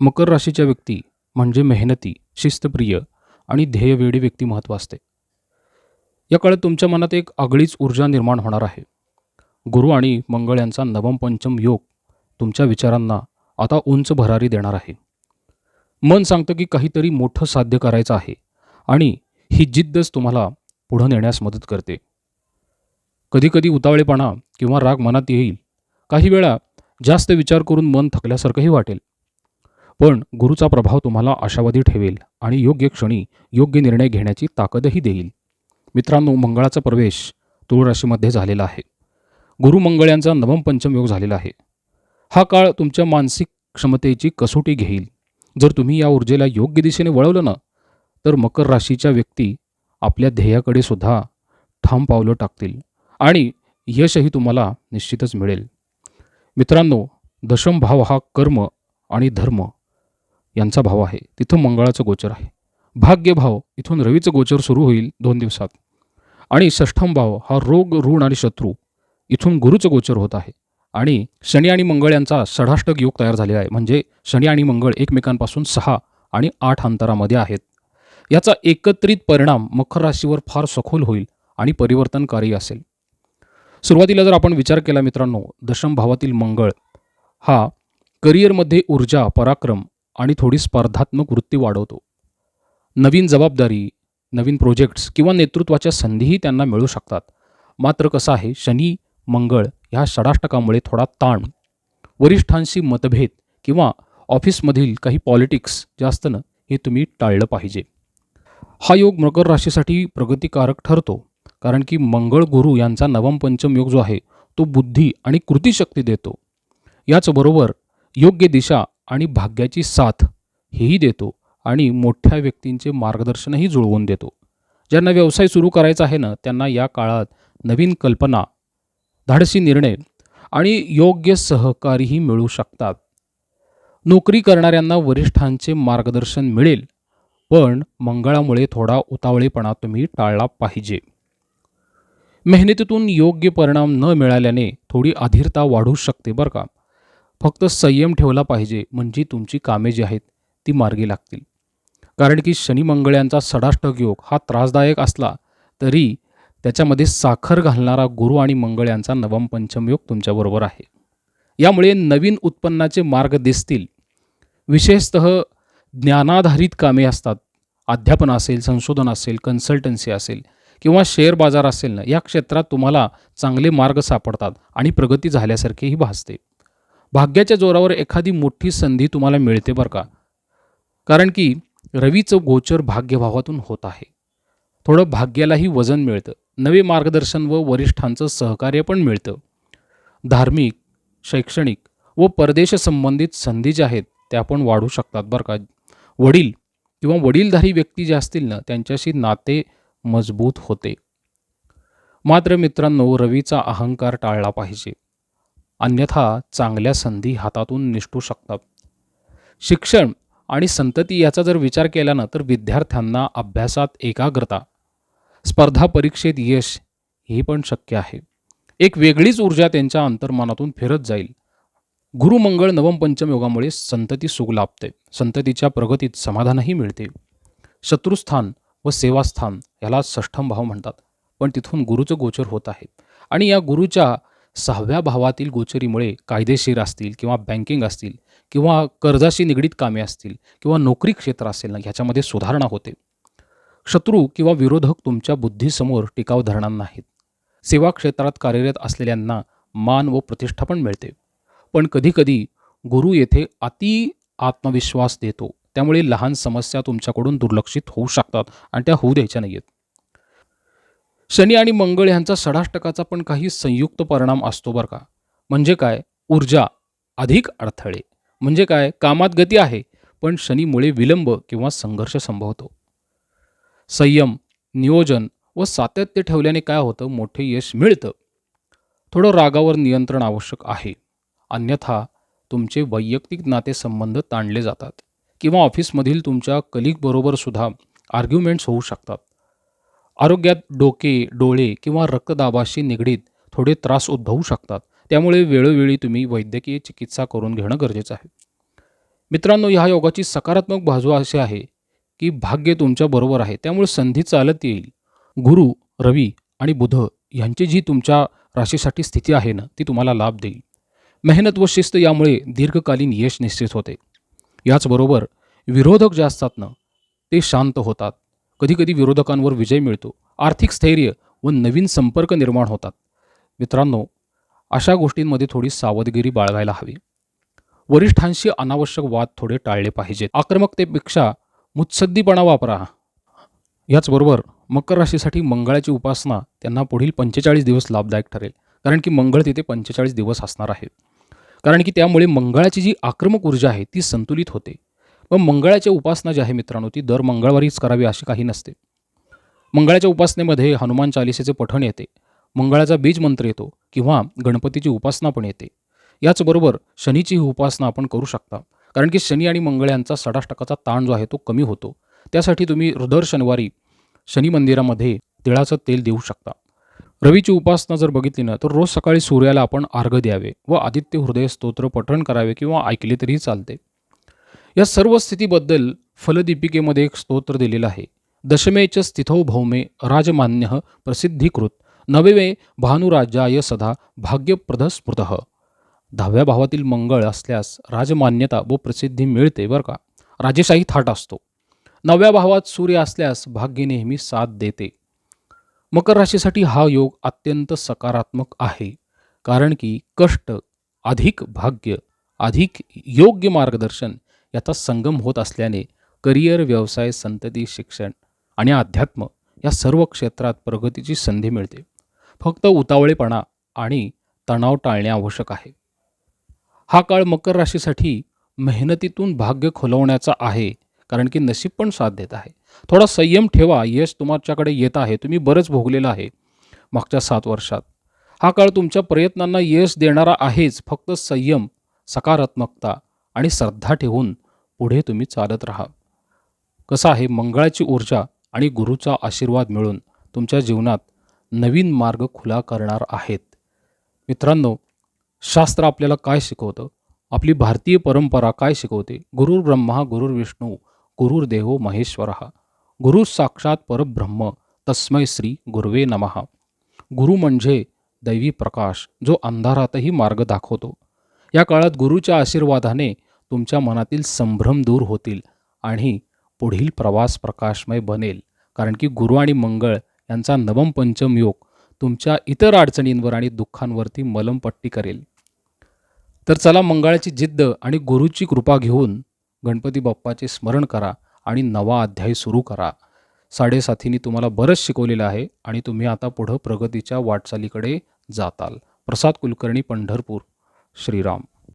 मकर राशीच्या व्यक्ती म्हणजे मेहनती शिस्तप्रिय आणि ध्येयवेळी व्यक्ती महत्त्व असते. या काळात तुमच्या मनात एक आगळीच ऊर्जा निर्माण होणार आहे. गुरु आणि मंगळ यांचा नवम पंचम योग तुमच्या विचारांना आता उंच भरारी देणार आहे. मन सांगतं की काहीतरी मोठं साध्य करायचं आहे आणि ही जिद्दच तुम्हाला पुढं नेण्यास मदत करते. कधीकधी उतावळेपणा किंवा राग मनात येईल. काही वेळा जास्त विचार करून मन थकल्यासारखंही वाटेल. पण गुरुचा प्रभाव तुम्हाला आशावादी ठेवेल आणि योग्य क्षणी योग्य निर्णय घेण्याची ताकदही देईल. मित्रांनो मंगळाचा प्रवेश तुळ राशीमध्ये झालेला आहे. गुरुमंगळ यांचा नवम पंचम योग झालेला आहे. हा काळ तुमच्या मानसिक क्षमतेची कसोटी घेईल. जर तुम्ही या ऊर्जेला योग्य दिशेने वळवलं ना तर मकर राशीच्या व्यक्ती आपल्या ध्येयाकडे सुद्धा ठाम पावलं टाकतील आणि यशही तुम्हाला निश्चितच मिळेल. मित्रांनो दशम भाव हा कर्म आणि धर्म. यांचा भाव आहे. तिथं मंगळाचं गोचर आहे. भाग्यभाव इथून रवीचं गोचर सुरू होईल दोन दिवसात. आणि षष्ठम भाव हा रोग ऋण आणि शत्रू इथून गुरुचं गोचर होत आहे. आणि शनी आणि मंगळ यांचा षडाष्टक योग तयार झालेला आहे. म्हणजे शनी आणि मंगळ एकमेकांपासून सहा आणि आठ अंतरामध्ये आहेत. याचा एकत्रित परिणाम मकर राशीवर फार सखोल होईल आणि परिवर्तनकारी असेल. सुरुवातीला जर आपण विचार केला मित्रांनो दशम भावातील मंगळ हा करिअरमध्ये ऊर्जा पराक्रम आणि थोडी स्पर्धात्मक वृत्ती वाढवतो. नवीन जबाबदारी नवीन प्रोजेक्ट्स किंवा नेतृत्वाच्या संधीही त्यांना मिळू शकतात. मात्र कसं आहे शनी मंगळ ह्या षडाष्टकामुळे थोडा ताण. वरिष्ठांशी मतभेद किंवा ऑफिसमधील काही पॉलिटिक्स जे असतं ना हे तुम्ही टाळलं पाहिजे. हा योग मकर राशीसाठी प्रगतिकारक ठरतो. कारण की मंगळ गुरु यांचा नवम पंचम योग जो आहे तो बुद्धी आणि कृतीशक्ती देतो. याचबरोबर योग्य दिशा आणि भाग्याची साथ हेही देतो आणि मोठ्या व्यक्तींचे मार्गदर्शनही जुळवून देतो. ज्यांना व्यवसाय सुरू करायचा आहे ना त्यांना या काळात नवीन कल्पना धाडसी निर्णय आणि योग्य सहकारीही मिळू शकतात. नोकरी करणाऱ्यांना वरिष्ठांचे मार्गदर्शन मिळेल पण मंगळामुळे थोडा उतावळेपणा तुम्ही टाळला पाहिजे. मेहनतीतून योग्य परिणाम न मिळाल्याने थोडी अधीरता वाढू शकते बरं का? फक्त संयम ठेवला पाहिजे म्हणजे तुमची कामे जी आहेत ती मार्गी लागतील. कारण की शनी मंगळ्यांचा सडाष्टक योग हा त्रासदायक असला तरी त्याच्यामध्ये साखर घालणारा गुरु आणि मंगळ यांचा नवम पंचम योग तुमच्याबरोबर आहे. यामुळे नवीन उत्पन्नाचे मार्ग दिसतील. विशेषतः ज्ञानाधारित कामे असतात. अध्यापन असेल संशोधन असेल कन्सल्टन्सी असेल किंवा शेअर बाजार असेल ना या क्षेत्रात तुम्हाला चांगले मार्ग सापडतात आणि प्रगती झाल्यासारखेही भासते. भाग्याच्या जोरावर एखादी मोठी संधी तुम्हाला मिळते बरं का? कारण की रवीचं गोचर भाग्यभावातून होत आहे. थोडं भाग्यालाही वजन मिळतं. नवे मार्गदर्शन व वरिष्ठांचं सहकार्य पण मिळतं. धार्मिक शैक्षणिक व परदेश संबंधित संधी ज्या आहेत त्या पण वाढू शकतात बरं का? वडील किंवा वडीलधारी व्यक्ती ज्या असतील ना त्यांच्याशी नाते मजबूत होते. मात्र मित्रांनो रवीचा अहंकार टाळला पाहिजे. अन्यथा चांगल्या संधी हातातून निष्ठू शकतात. शिक्षण आणि संतती याचा जर विचार केला ना तर विद्यार्थ्यांना अभ्यासात एकाग्रता स्पर्धा परीक्षेत यश हे पण शक्य आहे. एक वेगळीच ऊर्जा त्यांच्या अंतर्मनातून फिरत जाईल. गुरुमंगळ नवम पंचम योगामुळे संतती सुख लाभते. संततीच्या प्रगतीत समाधानही मिळते. शत्रुस्थान व सेवास्थान याला षष्ठम भाव म्हणतात. पण तिथून गुरुचं गोचर होत आहे. आणि या गुरुच्या सहाव्या भावातील गोचरीमुळे कायदेशीर असतील किंवा बँकिंग असतील किंवा कर्जाशी निगडीत कामे असतील किंवा नोकरी क्षेत्र असेल ना ह्याच्यामध्ये सुधारणा होते. शत्रू किंवा विरोधक तुमच्या बुद्धीसमोर टिकाव धरणार नाहीत. सेवा क्षेत्रात कार्यरत असलेल्यांना मान व प्रतिष्ठा पण मिळते. पण कधीकधी गुरु येथे अति आत्मविश्वास देतो. त्यामुळे लहान समस्या तुमच्याकडून दुर्लक्षित होऊ शकतात आणि त्या होऊ द्यायच्या नाही आहेत शनी आणि मंगळ यांचा षडाष्टकाचा पण काही संयुक्त परिणाम असतो बरं का. म्हणजे काय? ऊर्जा अधिक अडथळे. म्हणजे काय? कामात गती आहे पण शनीमुळे विलंब किंवा संघर्ष संभवतो. संयम नियोजन व सातत्य ठेवल्याने काय होतं? मोठे यश मिळतं. थोडं रागावर नियंत्रण आवश्यक आहे. अन्यथा तुमचे वैयक्तिक नातेसंबंध ताणले जातात. किंवा ऑफिसमधील तुमच्या कलिगबरोबर सुद्धा आर्ग्युमेंट्स होऊ शकतात. आरोग्यात डोके डोळे किंवा रक्तदाबाशी निगडीत थोडे त्रास उद्भवू शकतात. त्यामुळे वेळोवेळी तुम्ही वैद्यकीय चिकित्सा करून घेणं गरजेचं आहे. मित्रांनो ह्या योगाची सकारात्मक बाजू अशी आहे की भाग्य तुमच्याबरोबर आहे. त्यामुळे संधी चालत येईल. गुरु रवी आणि बुध यांची जी तुमच्या राशीसाठी स्थिती आहे ना ती तुम्हाला लाभ देईल. मेहनत व शिस्त यामुळे दीर्घकालीन यश निश्चित होते. याचबरोबर विरोधक जे असतात ना ते शांत होतात. कधीकधी विरोधकांवर विजय मिळतो आर्थिक स्थैर्य व नवीन संपर्क निर्माण होतात. मित्रांनो अशा गोष्टींमध्ये थोडी सावधगिरी बाळगायला हवी. वरिष्ठांशी अनावश्यक वाद थोडे टाळले पाहिजेत. आक्रमकतेपेक्षा मुत्सद्दीपणा वापरा. याचबरोबर मकर राशीसाठी मंगळाची उपासना त्यांना पुढील पंचेचाळीस दिवस लाभदायक ठरेल. कारण की मंगळ तिथे पंचेचाळीस दिवस असणार आहे. कारण की त्यामुळे मंगळाची जी आक्रमक ऊर्जा आहे ती संतुलित होते. मग मंगळाची उपासना जी आहे मित्रांनो ती दर मंगळवारीच करावी अशी काही नसते. मंगळाच्या उपासनेमध्ये हनुमान चालिसेचे पठण येते. मंगळाचा बीज मंत्र येतो किंवा गणपतीची उपासना पण येते. याचबरोबर शनीची ही उपासना आपण करू शकता. कारण की शनी आणि मंगळ यांचा सडाष्टकाचा ताण जो आहे तो कमी होतो. त्यासाठी तुम्ही दर शनिवारी शनी मंदिरामध्ये तिळाचं तेल देऊ शकता. रवीची उपासना जर बघितली ना तर रोज सकाळी सूर्याला आपण अर्घ द्यावे व आदित्य हृदय स्तोत्र पठण करावे किंवा ऐकले तरीही चालते. या सर्व स्थितीबद्दल फलदीपिकेमध्ये एक स्तोत्र दिलेलं आहे. दशमेच स्थितौ भौमे राजमान्य प्रसिद्धीकृत नववे भानुराजाय सदा भाग्यप्रद स्मृत दहाव्या भावातील मंगळ असल्यास राजमान्यता व प्रसिद्धी मिळते बरं का? राजेशाही थाट असतो. नवव्या भावात सूर्य असल्यास भाग्य नेहमी साथ देते. मकर राशीसाठी हा योग अत्यंत सकारात्मक आहे. कारण की कष्ट अधिक भाग्य अधिक योग्य मार्गदर्शन याचा संगम होत असल्याने करिअर व्यवसाय संतती शिक्षण आणि अध्यात्म या सर्व क्षेत्रात प्रगतीची संधी मिळते. फक्त उतावळेपणा आणि तणाव टाळणे आवश्यक आहे. हा काळ मकर राशीसाठी मेहनतीतून भाग्य खुलवण्याचा आहे कारण की नशीब पण साथ देत आहे. थोडा संयम ठेवा यश तुमच्याकडे येत आहे तुम्ही बरंच भोगलेलं आहे. मागच्या सात वर्षात. हा काळ तुमच्या प्रयत्नांना यश देणारा आहेच फक्त संयम सकारात्मकता आणि श्रद्धा ठेवून पुढे तुम्ही चालत राहा. कसं आहे मंगळाची ऊर्जा आणि गुरुचा आशीर्वाद मिळून तुमच्या जीवनात नवीन मार्ग खुला करणार आहेत. मित्रांनो शास्त्र आपल्याला काय शिकवतं? आपली भारतीय परंपरा काय शिकवते? गुरुर ब्रह्मा गुरुर विष्णू गुरुर महेश्वर. गुरु साक्षात परब्रह्म तस्मै श्री गुरुवे नमहा गुरु म्हणजे दैवी प्रकाश जो अंधारातही मार्ग दाखवतो. या काळात गुरुच्या आशीर्वादाने तुमच्या मनातील संभ्रम दूर होतील आणि पुढील प्रवास प्रकाशमय बनेल. कारण की गुरु आणि मंगळ यांचा नवम पंचम योग तुमच्या इतर अडचणींवर आणि दुःखांवरती मलमपट्टी करेल. तर चला मंगळाची जिद्द आणि गुरुची कृपा घेऊन गणपती बाप्पाचे स्मरण करा आणि नवा अध्याय सुरू करा. साडेसाथींनी तुम्हाला बरंच शिकवलेलं आहे आणि तुम्ही आता पुढं प्रगतीच्या वाटचालीकडे जाताल. प्रसाद कुलकर्णी पंढरपूर. श्रीराम.